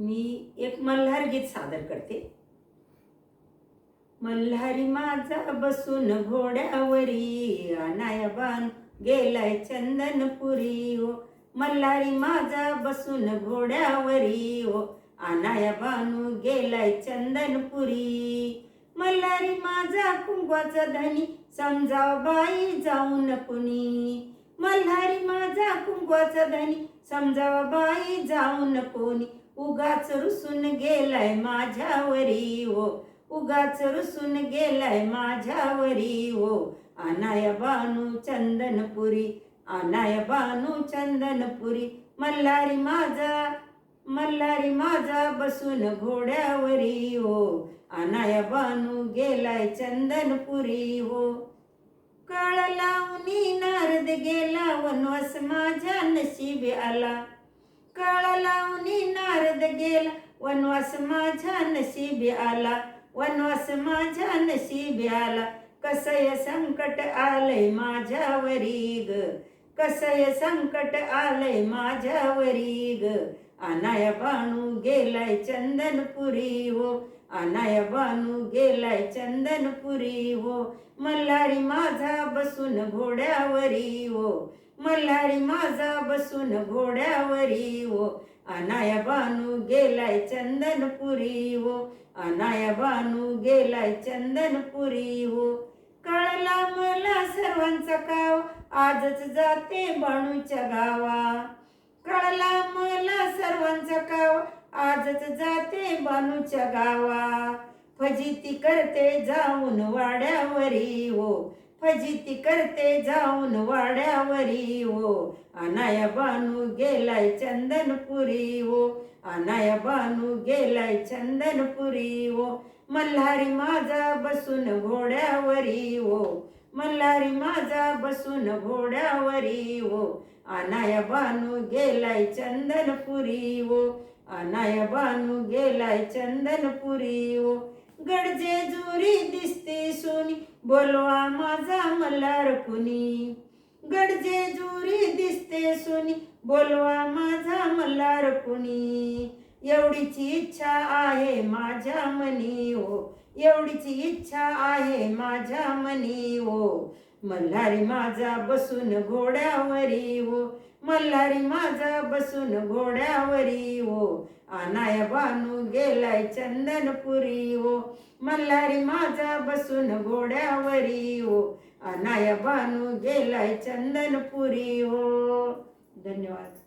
मी एक मल्हार गीत सादर करते. मल्हारी माझा बसून घोड्यावरी अनायबान गेलाय चंदनपुरी हो. मल्हारी माझा बसून घोड्यावरी हो. अनाया बानू गेलाय चंदनपुरी. मल्हारी माझा कुंकवाचा धनी समजाव बाई जाऊन कुणी मल्हारी माझा कुंकवाचा धनी समजावा बाई जाऊन कोणी उगाच रुसून गेलाय माझ्यावरी ओ. उगाच रुसून गेलाय माझ्यावरी ओ. अनाया बानू चंदनपुरी अनाया बानू चंदनपुरी. मल्हारी माझा मल्हारी माझा बसून घोड्यावरी हो अनाया बानू गेलाय चंदनपुरी हो काळ लावणी नारद गेला वनवास माझ्या नशीबी आला. काळ लावणी नारद गेला. वनवास माझ्या नशिबी आला. वनवास माझ्या नशिबी आला. कसय संकट आलंय माझ्यावरी ग. कसय संकट आलंय माझ्यावरी ग. अनाया बाणू गेलाय चंदनपुरी हो. अनाया बानू गेलाय चंदनपुरी हो. मल्हारी माझा बसून घोड्यावरी हो. मल्हारी माझा बसून घोड्यावरी हो. अनाया बानू गेलाय चंदनपुरी हो. अनाया बानू गेलाय चंदनपुरी हो. कळला मला सर्वांचा काव आजच जाते बाणूच्या गावा. कळला मला सर्वांचा काव आजच जाते बानूच्या गावा. फजिती करते जाऊन वाड्यावरी हो. फजिती करते जाऊन वाड्यावरी हो. अनाया बानू गेलाय चंदनपुरी हो. अनाया बानू गेलाय चंदनपुरी हो. मल्हारी माझा बसून घोड्यावरी हो. मल्हारी माझा बसून घोड्यावरी हो. अनाया बानू गेलाय चंदनपुरी हो. अनाया बानू गेलाय चंदनपुरी ओ गडजे जुरी दिसते सोनी बोलवा माझा मल्हार कुणी गडजे जुरी दिसते सोनी बोलवा माझा मल्हार कुणी एवढीची इच्छा आहे माझ्या मनी ओ एवढीची इच्छा आहे माझ्या मनी ओ मल्हारी माझा बसून घोड्यावरी ओ मल्हारी माझा बसून घोड्यावरी हो. ओ अनाया बानू गेलाय चंदनपुरी ओ मल्हारी माझा बसून घोड्यावरी हो. ओ अनाया बानू गेलाय चंदनपुरी ओ धन्यवाद.